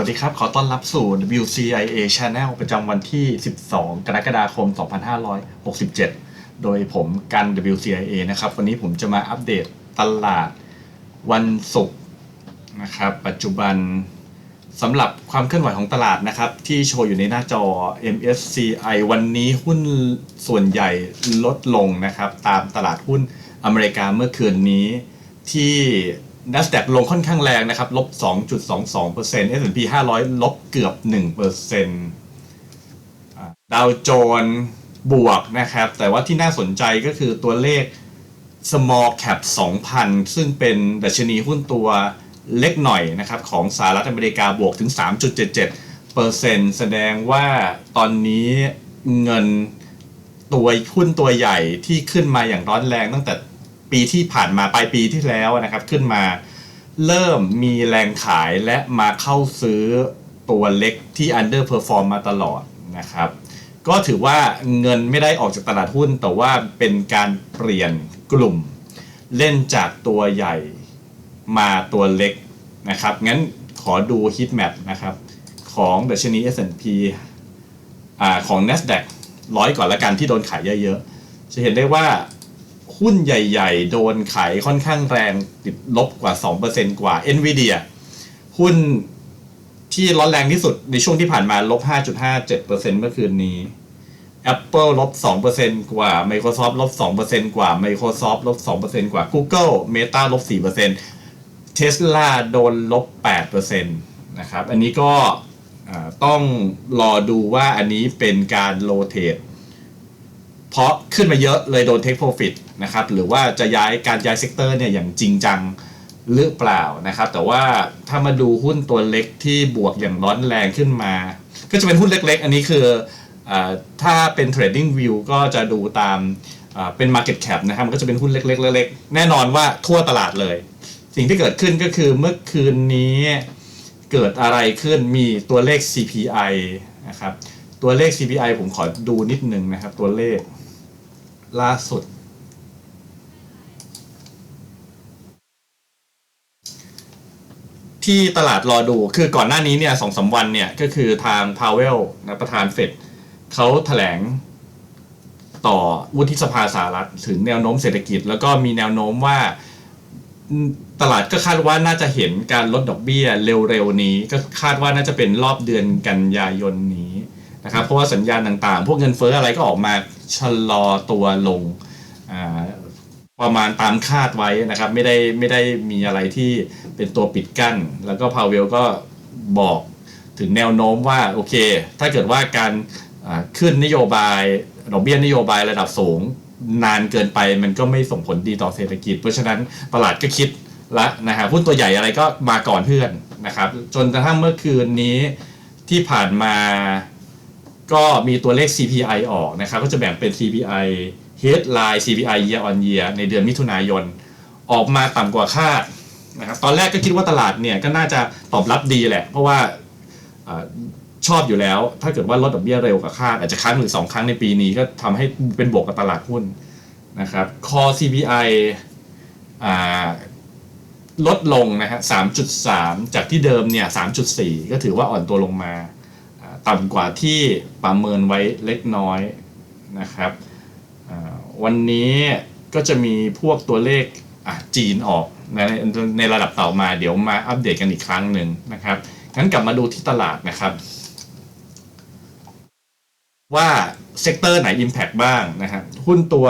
วัสดีครับ ขอต้อนรับสู่ WCIA Channel ประจำวันที่ 12 กรกฎาคม 2567 โดยผมกัน WCIA นะครับ วันนี้ผมจะมาอัปเดตตลาดวันศุกร์นะครับ ปัจจุบันสำหรับความเคลื่อนไหวของตลาดนะครับ ที่โชว์อยู่ในหน้าจอ MSCI วันนี้หุ้นส่วนใหญ่ลดลงนะครับ ตามตลาดหุ้นอเมริกาเมื่อคืนนี้ที่ NASDAQ ลงค่อนข้างแรงนะครับลบ 2.22% S&P 500 ลบเกือบ 1%ดาวโจนส์บวกนะครับ แต่ว่าที่น่าสนใจก็คือตัวเลข small cap 2,000 ซึ่งเป็นดัชนีหุ้นตัวเล็กหน่อยนะครับ ของสหรัฐอเมริกาบวกถึง 3.77%แสดงว่าตอนนี้เงินตัวหุ้นตัวใหญ่ที่ขึ้นมาอย่างร้อนแรงตั้งแต่ ปีที่ผ่านมาปลายปีที่แล้วนะครับ ขึ้นมาเริ่มมีแรงขายและมาเข้าซื้อตัวเล็กที่ underperform มาตลอดนะครับ ก็ถือว่าเงินไม่ได้ออกจากตลาดหุ้น แต่ว่าเป็นการเปลี่ยนกลุ่ม เล่นจากตัวใหญ่มาตัวเล็กนะครับ งั้นขอดู heat map นะครับ ของดัชนี S&P อ่าของ NASDAQ ร้อยก่อนละกันที่โดนขายเยอะๆ จะเห็นได้ว่า หุ้นใหญ่ๆ โดนขายค่อนข้างแรงติดลบกว่า 2%กว่า NVIDIA หุ้นที่ร้อนแรงที่สุดในช่วงที่ผ่านมาลบ 5.57%เมื่อคืนนี้ Apple ลบ 2%กว่า Microsoft ลบ 2%กว่า Microsoft ลบ 2%กว่า Google Meta ลบ 4% Tesla โดนลบ 8%นะครับ อันนี้ก็ต้องรอดูว่าอันนี้เป็นการโ o เ a t เพราะขึ้นมาเยอะเลยโดน take profit นะครับหรือว่าจะย้ายการย้ายเซกเตอร์เนี่ยอย่างจริงจังหรือเปล่านะครับ แต่ว่าถ้ามาดูหุ้นตัวเล็กที่บวกอย่างร้อนแรงขึ้นมา ก็จะเป็นหุ้นเล็กๆ อันนี้คืออถ้าเป็น trading view ก็จะดูตามเป็น market cap นะครับมันก็จะเป็นหุ้นเล็กๆเล็กๆแน่นอนว่าทั่วตลาดเลย สิ่งที่เกิดขึ้นก็คือเมื่อคืนนี้เกิดอะไรขึ้นมีตัวเลข CPI นะครับตัวเลข CPI ผมขอดูนิดนึงนะครับตัวเลข ล่าสุด ที่ตลาดรอดูคือก่อนหน้านี้เนี่ยสองสาวันเนี่ย ก็คือทางพาวเวลนะประธานเฟดเขาแถลงต่อวุฒิสภาสหรัฐถึงแนวโน้มเศรษฐกิจ แล้วก็มีแนวโน้มว่าตลาดก็คาดว่าน่าจะเห็นการลดดอกเบี้ยเร็วๆนี้ ก็คาดว่าน่าจะเป็นรอบเดือนกันยายนนี้นะครับเพราะว่าสัญญาณต่างๆ พวกเงินเฟ้ออะไรก็ออกมา ชะลอตัวลงประมาณตามคาดไว้นะครับ ไม่ได้ไม่ได้มีอะไรที่เป็นตัวปิดกั้น แล้วก็พาวเวลก็บอกถึงแนวโน้มว่าโอเค ถ้าเกิดว่าการขึ้นนโยบายดอกเบี้ยนโยบายระดับสูงนานเกินไปมันก็ไม่ส่งผลดีต่อเศรษฐกิจ เพราะฉะนั้นตลาดก็คิดละนะฮะหุ้นตัวใหญ่อะไรก็มาก่อนเพื่อนนะครับ จนกระทั่งเมื่อคืนนี้ที่ผ่านมา ก็มีตัวเลข CPI ออกนะครับก็จะแบ่งเป็น CPI headline CPI year on year ในเดือนมิถุนายน ออกมาต่ำกว่าคาดนะครับตอนแรกก็คิดว่าตลาดเนี่ยก็น่าจะตอบรับดีแหละ เพราะว่าอชอบอยู่แล้ว ถ้าเกิดว่าลดดอกเบี้ยเร็วกว่าคาดอาจจะครั้งหรือสองครั้งในปีนี้ก็ทำให้เป็นบวกกับตลาดหุ้นนะครับ core CPI ลดลงนะฮะ3.3 จากที่เดิมเนี่ย3.4 ก็ถือว่าอ่อนตัวลงมา ต่ำกว่าที่ประเมินไว้เล็กน้อยนะครับวันนี้ก็จะมีพวกตัวเลขจีนออกในในระดับต่อมาเดี๋ยวมาอัปเดตกันอีกครั้งหนึ่งนะครับงั้นกลับมาดูที่ตลาดนะครับ ว่าเซกเตอร์ไหน Impact บ้างนะครับหุ้นตัว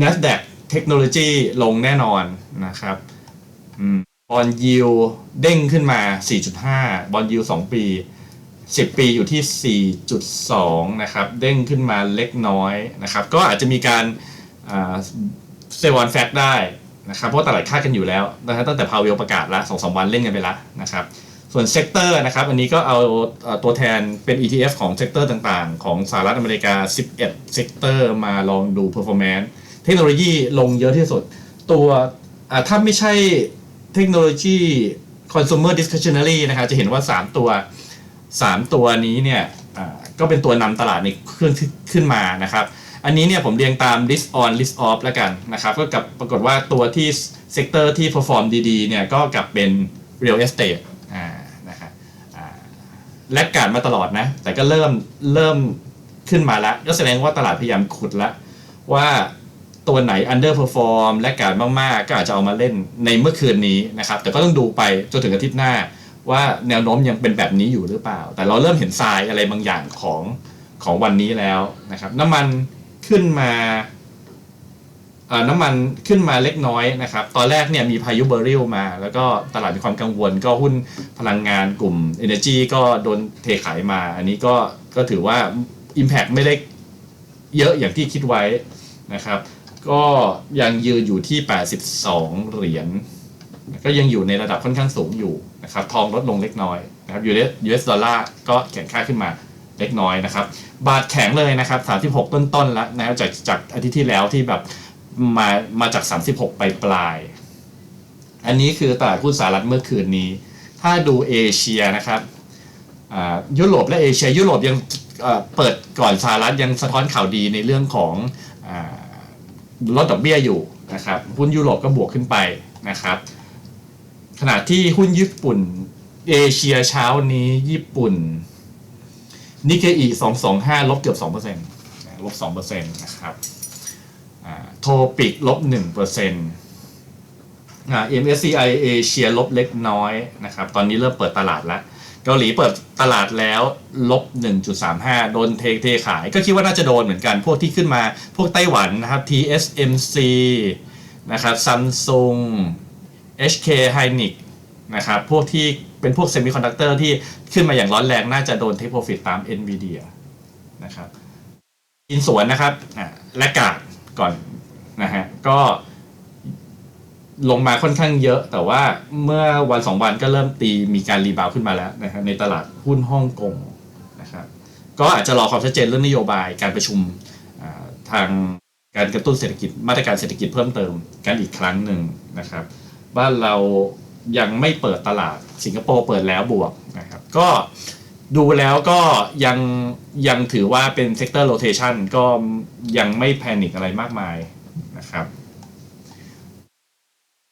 NASDAQ เทคโนโลยีลงแน่นอนนะครับบอลยิวเด้งขึ้นมา 4.5 บอลยิว 2 ปี 10 ปีอยู่ที่ 4.2 นะครับ เด้งขึ้นมาเล็กน้อยนะครับ ก็อาจจะมีการเซลล์วันแฟกได้นะครับ เพราะตลาดคาดกันอยู่แล้วนะฮะตั้งแต่พาวเวลประกาศละ2องสวันเล่นกันไปแล้วนะครับ ส่วนเซกเตอร์นะครับ อันนี้ก็เอาตัวแทนเป็น ETF ของเซกเตอร์ต่างๆ ของสหรัฐอเมริกา 11 เซกเตอร์มาลองดู performance เทคโนโลยีลงเยอะที่สุด ตัวถ้าไม่ใช่เทคโนโลยี consumer discretionary นะครับ จะเห็นว่า 3 ตัว 3 ตัวนี้เนี่ยก็เป็นตัวนำตลาดในเครื่องขึ้นมานะครับ อันนี้เนี่ยผมเรียงตาม list on list off แล้วกันนะครับ ก็กับปรากฏว่าตัวที่เซกเตอร์ที่ perform ดีๆเนี่ยก็กลับเป็น real estate นะครับแลกการมาตลอดนะ แต่ก็เริ่มเริ่มขึ้นมาแล้ว ก็แสดงว่าตลาดพยายามขุดแล้วว่าตัวไหน underperform และการมาก ๆ ก็อาจจะเอามาเล่นในเมื่อคืนนี้นะครับ แต่ก็ต้องดูไปจนถึงอาทิตย์หน้า ว่าแนวโน้มยังเป็นแบบนี้อยู่หรือเปล่า แต่เราเริ่มเห็นทรายอะไรบางอย่างของของวันนี้แล้วนะครับ น้ำมันขึ้นมาเอ่อน้ำมันขึ้นมาเล็กน้อยนะครับ ตอนแรกเนี่ยมีพายุเบอร์ริลมา แล้วก็ตลาดมีความกังวล ก็หุ้นพลังงานกลุ่ม Energy ก็โดนเทขายมา อันนี้ก็ก็ถือว่า Impact ไม่ได้เยอะอย่างที่คิดไว้นะครับ ก็ยังยืนอยู่ที่ 82 เหรียญ ก็ยังอยู่ในระดับค่อนข้างสูงอยู่นะครับทองลดลงเล็กน้อยนะครับ US US ดอลลาร์ก็แข็งค่าขึ้นมาเล็กน้อยนะครับ บาทแข็งเลยนะครับ 36 ต้นๆแล้วนะครับจากจากอาทิตย์ที่แล้วที่แบบมามาจาก 36ไปปลาย อันนี้คือตลาดหุ้นสหรัฐเมื่อคืนนี้ ถ้าดูเอเชียนะครับยุโรปและเอเชีย ยุโรปยังเปิดก่อนสหรัฐยังสะท้อนข่าวดีในเรื่องของอลดดอกเบี้ยอยู่นะครับหุ้นยุโรปก็บวกขึ้นไปนะครับ ขณะที่หุ้นญี่ปุ่น เอเชียเช้านี้ญี่ปุ่นนิกเกอี225ลบเกือบ2%ลบ2%นต์นะครับโทปิกลบ1%อ่า MSCI เอเชียลบเล็กน้อยนะครับ ตอนนี้เริ่มเปิดตลาดแล้ว เกาหลีเปิดตลาดแล้วลบ 1.35 โดนเทเทขาย ก็คิดว่าน่าจะโดนเหมือนกัน พวกที่ขึ้นมาพวกไต้หวันนะครับ TSMC นะครับ Samsung HK Hynix นะครับ พวกที่เป็นพวกเซมิคอนดักเตอร์ที่ขึ้นมาอย่างร้อนแรงน่าจะโดนเทคโปรฟิตตาม NVIDIA นะครับอินสวนนะครับและกาดก่อนนะฮะก็ลงมาค่อนข้างเยอะ แต่ว่าเมื่อวันสองวันก็เริ่มตีมีการรีบาวขึ้นมาแล้วนะครับในตลาดหุ้นฮ่องกงนะครับก็อาจจะรอความชัดเจนเรื่องนโยบายการประชุมทางการกระตุ้นเศรษฐกิจมาตรการเศรษฐกิจเพิ่มเติมกันอีกครั้งหนึ่งนะครับ บ้านเรายังไม่เปิดตลาดสิงคโปร์เปิดแล้วบวกนะครับก็ดูแล้วก็ยังยังถือว่าเป็นเซกเตอร์โ t เ t ชันก็ยังไม่แพนิคอะไรมากมายนะครับ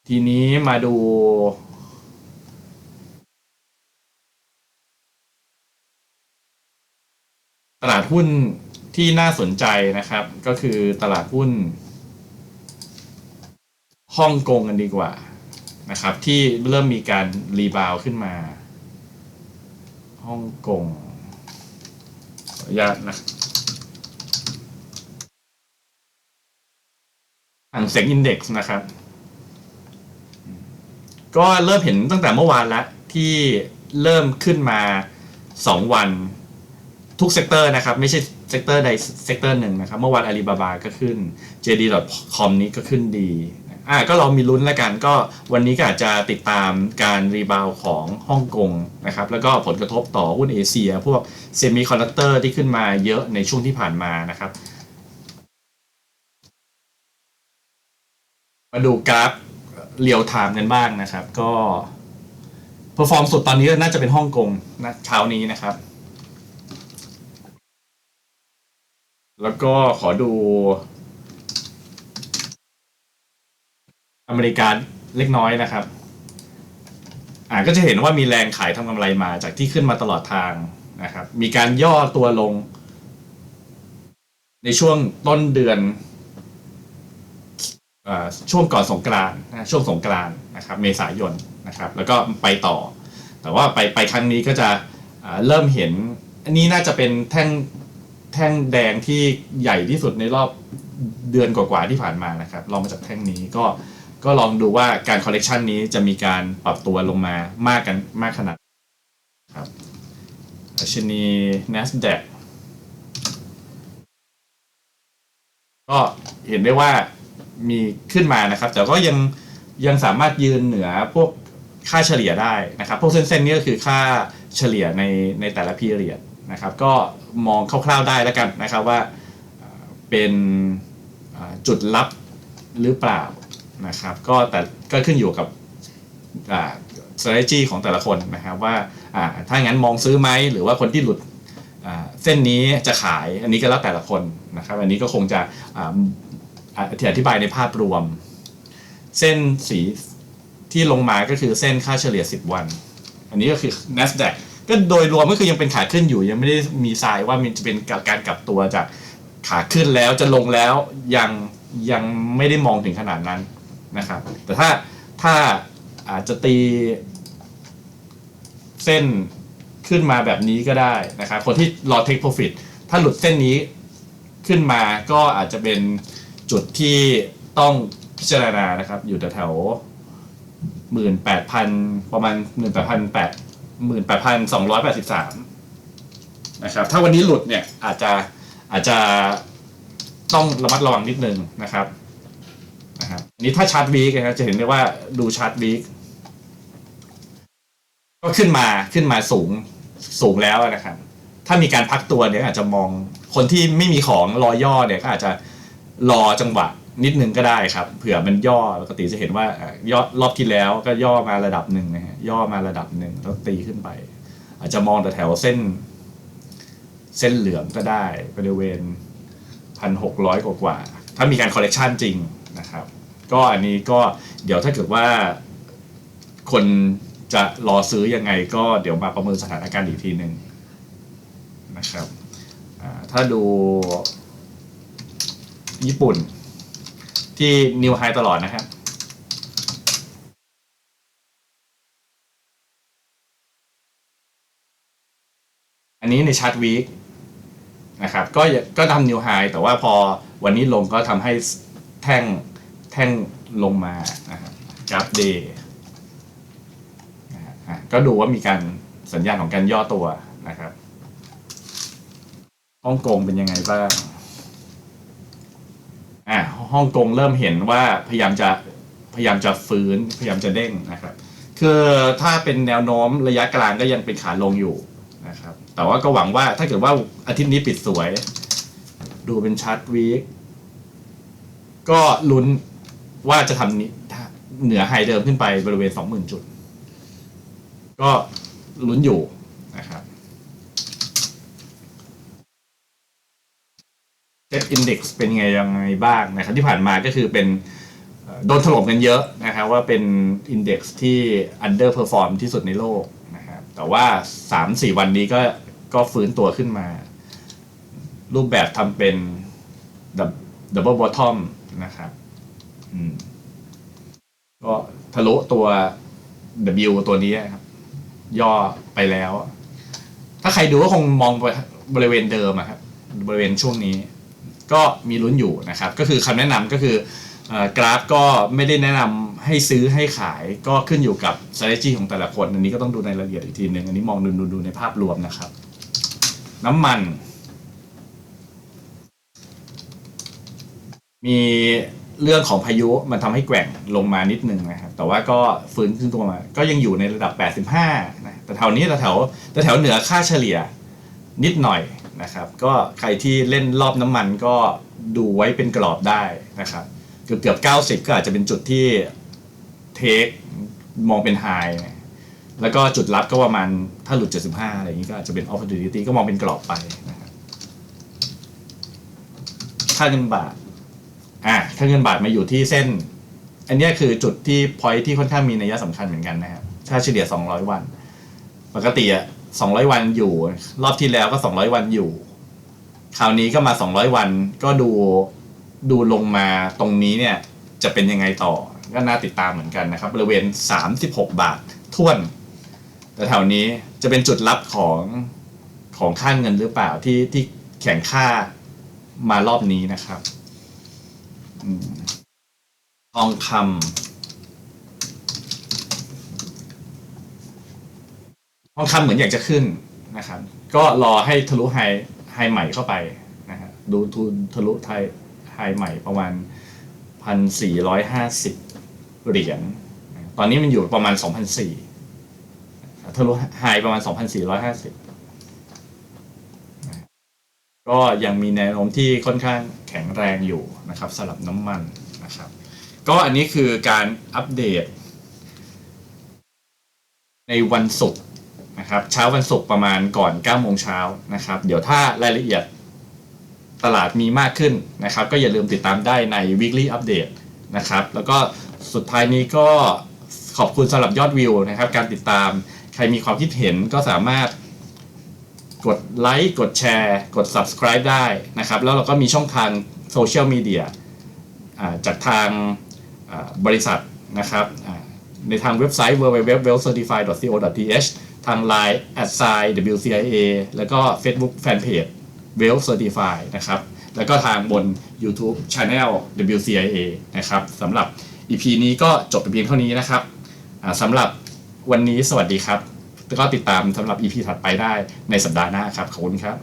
ทีนี้มาดู ตลาดหุ้นที่น่าสนใจนะครับ ก็คือตลาดหุ้นฮ่องกงกันดีกว่า นะครับที่เริ่มมีการรีบาวขึ้นมาฮ่องกงขออนุญาตนะห่างเซ็งอินเด็กซ์นะครับ ก็เริ่มเห็นตั้งแต่เมื่อวานแล้วที่เริ่มขึ้นมา 2 วันทุกเซกเตอร์นะครับ ไม่ใช่เซกเตอร์ใดเซกเตอร์หนึ่งนะครับ เมื่อวานอาลีบาบาก็ขึ้น JD.com นี้ก็ขึ้นดี อ่าก็เรามีลุ้นแล้วกันก็วันนี้ก็อาจจะติดตามการรีบาวของฮ่องกงนะครับแล้วก็ผลกระทบต่อหุ้นเอเชีย พวกเซมิคอนดักเตอร์ที่ขึ้นมาเยอะในช่วงที่ผ่านมานะครับ มาดูกราฟเรียลไทม์กันบ้างนะครับ ก็เพอร์ฟอร์มสุดตอนนี้น่าจะเป็นฮ่องกงนะเช้านี้นะครับ แล้วก็ขอดู อเมริกาเล็กน้อยนะครับอ่าก็จะเห็นว่ามีแรงขายทำกำไรมาจากที่ขึ้นมาตลอดทางนะครับมีการย่อตัวลง ในช่วงต้นเดือนอ่าช่วงก่อนสงกรานต์นะช่วงสงกรานต์นะครับเมษายนนะครับแล้วก็ไปต่อ แต่ว่าไปไปครั้งนี้ก็จะเริ่มเห็น อันนี้น่าจะเป็นแท่งแท่งแดงที่ใหญ่ที่สุดในรอบเดือนกว่าๆที่ผ่านมานะครับลองมาจากแท่งนี้ก็ ก็ลองดูว่าการคอลเลกชันนี้จะมีการปรับตัวลงมามากกันมากขนาดครับดัชนี NASDAQ ก็เห็นได้ว่ามีขึ้นมานะครับ แต่ก็ยังยังสามารถยืนเหนือพวกค่าเฉลี่ยได้นะครับ พวกเส้นๆนี้ก็คือค่าเฉลี่ยในในแต่ละพีเรียดนะครับ ก็มองคร่าวๆได้แล้วกันนะครับว่าเป็นจุดลับหรือเปล่า นะครับก็แต่ก็ขึ้นอยู่กับอ่า strategy ของแต่ละคนนะครับว่าอ่าถ้างั้นมองซื้อไหมหรือว่าคนที่หลุดอ่าเส้นนี้จะขายอันนี้ก็แล้วแต่ละคนนะครับ อันนี้ก็คงจะอ่าอ่าอธิบายในภาพรวม เส้นสีที่ลงมาก็คือเส้นค่าเฉลี่ย 10 วัน อันนี้ก็คือ NASDAQ ก็โดยรวมก็คือยังเป็นขาขึ้นอยู่ ยังไม่ได้มีทรายว่ามันจะเป็นการกลับตัวจากขาขึ้นแล้วจะลงแล้วยังยังไม่ได้มองถึงขนาดนั้น นะครับ แต่ถ้าถ้าอาจจะตี เส้นขึ้นมาแบบนี้ก็ได้นะครับ คนที่รอ take profit ถ้าหลุดเส้นนี้ขึ้นมาก็อาจจะเป็นจุดที่ต้องพิจารณานะครับ อยู่แถวหมื่นแปดพันประมาณหมื่นแปดพันแปดหมื่นแปดพันสองร้อยแปดสิบสามนะครับถ้าวันนี้หลุดเนี่ยอาจจะอาจจะต้องระมัดระวังนิดนึงนะครับ นะครับอันนี้ถ้าชาร์ตวีกนะครับจะเห็นได้ว่าดูชาร์ตวีกก็ขึ้นมาขึ้นมาสูงสูงแล้วนะครับ ถ้ามีการพักตัวเนี่ยอาจจะมองคนที่ไม่มีของรอย่อเนี่ยก็อาจจะรอจังหวะนิดนึงก็ได้ครับ เผื่อมันย่อปกติจะเห็นว่าย่อรอบที่แล้วก็ย่อมาระดับหนึ่งนะฮะย่อมาระดับหนึ่งแล้วตีขึ้นไป อาจจะมองแต่แถวเส้น เส้นเหลืองก็ได้บริเวณพันหกร้อยกว่า ถ้ามีการคอลเลกชันจริง นะครับ ก็อันนี้ก็เดี๋ยวถ้าเกิดว่าคนจะรอซื้อยังไงก็เดี๋ยวมาประเมินสถานการณ์อีกทีหนึ่งนะครับถ้าดูญี่ปุ่นที่นิวไฮตลอดนะครับอันนี้ในชาร์ตวีคนะครับก็ก็ทำนิวไฮแต่ว่าพอวันนี้ลงก็ทำให้ แท่งแท่งลงมานะครับกราฟเดย์นะฮะอะก็ดูว่ามีการสัญญาณของการย่อตัวนะครับฮ่องกงเป็นยังไงบ้างอะฮ่องกงเริ่มเห็นว่าพยายามจะพยายามจะฟื้นพยายามจะเด้งนะครับ คือถ้าเป็นแนวโน้มระยะกลางก็ยังเป็นขาลงอยู่นะครับ แต่ว่าก็หวังว่าถ้าเกิดว่าอาทิตย์นี้ปิดสวย ดูเป็นชาร์ตวีค ก็ลุ้นว่าจะทำนี้เหนือไฮเดิมขึ้นไปบริเวณสองหมื่นจุด ก็ลุ้นอยู่นะครับเซ็ตอินดี x เป็นไงยังไงบ้างนะครับ ที่ผ่านมาก็คือเป็นโดนถล่มกันเยอะนะครับว่าเป็นอินดี x ที่ underperform ที่สุดในโลกนะครับแต่ว่า 3-4 วันนี้ก็ก็ฟื้นตัวขึ้นมา รูปแบบทำเป็น double bottom นะครับอืมก็ทะลุตัว W ตัวนี้ครับ ย่อไปแล้ว ถ้าใครดูก็คงมองบริเวณเดิมครับบริเวณช่วงนี้ ก็มีลุ้นอยู่นะครับ ก็คือคำแนะนำก็คือเอ่อกราฟก็ไม่ได้แนะนำให้ซื้อให้ขาย ก็ขึ้นอยู่กับ strategy ของแต่ละคน อันนี้ก็ต้องดูในรายละเอียดอีกทีหนึ่งอันนี้มองดูดูดูในภาพรวมนะครับ น้ำมัน มีเรื่องของพายุมันทำให้แกว่งลงมานิดนึงนะครับ แต่ว่าก็ฟื้นขึ้นตัวมา ก็ยังอยู่ในระดับ 85 นะ แต่แถวนี้แถวแต่แถวเหนือค่าเฉลี่ยนิดหน่อยนะครับ ก็ใครที่เล่นรอบน้ำมันก็ดูไว้เป็นกรอบได้นะครับ เกือบเกือบ90 ก็อาจจะเป็นจุดที่เทคมองเป็นไฮแล้วก็จุดรับก็ประมาณถ้าหลุด 75 อะไรอย่างนี้ก็อาจจะเป็น opportunity ก็มองเป็นกรอบไปนะครับค่าเงินบาท อะค่าเงินบาทมาอยู่ที่เส้น อันนี้คือจุดที่ point ที่ค่อนข้างมีนัยสำคัญเหมือนกันนะครับถ้าเฉลี่ย 200 วัน ปกติอะ200 วันอยู่ รอบที่แล้วก็ 200 วันอยู่ คราวนี้ก็มา 200 วันก็ดูดูลงมาตรงนี้เนี่ยจะเป็นยังไงต่อก็น่าติดตามเหมือนกันนะครับ บริเวณ 36 บาทท่วนแต่แถวนี้จะเป็นจุดรับของของค่าเงินหรือเปล่าที่ที่แข่งค่ามารอบนี้นะครับ ทองคำทองคำเหมือนอยากจะขึ้นนะครับ ก็รอให้ทะลุไฮไฮใหม่เข้าไปนะฮะดูทุนทะลุไทยไฮใหม่ประมาณพันสี่ร้อยห้าสิบเหรียญตอนนี้มันอยู่ประมาณสองพันสี่ทะลุไฮประมาณสองพันสี่ร้อยห้าสิบก็ยังมีแนวโน้มที่ค่อนข้าง ข็งแรงอยู่นะครับสำหรับน้ำมันนะครับ ก็อันนี้คือการอัปเดต ในวันศุกร์นะครับ เช้าวันศุกร์ประมาณก่อน9โมงเช้านะครับ เดี๋ยวถ้ารายละเอียดตลาดมีมากขึ้นนะครับ ก็อย่าลืมติดตามได้ใน weekly update นะครับ แล้วก็สุดท้ายนี้ก็ขอบคุณสำหรับยอดวิวนะครับ การติดตามใครมีความคิดเห็นก็สามารถ กดไลค์กดแชร์ กด subscribe ได้นะครับ แล้วเราก็มีช่องทางโซเชียลมีเดียจากทางบริษัทนะครับในทางเว็บไซต์ www.wellcertified.co.th ทาง Line at s i WCIA แล้วก็ Facebook Fanpage Well Certify นะครับ แล้วก็ทางบน YouTube Channel WCIA นะครับสำหรับ EP นี้ก็จบไปเพียงเท่านี้นะครับสำหรับวันนี้สวัสดีครับ ก็ติดตามสำหรับ EP ถัดไปได้ในสัปดาห์หน้าครับ ขอบคุณครับ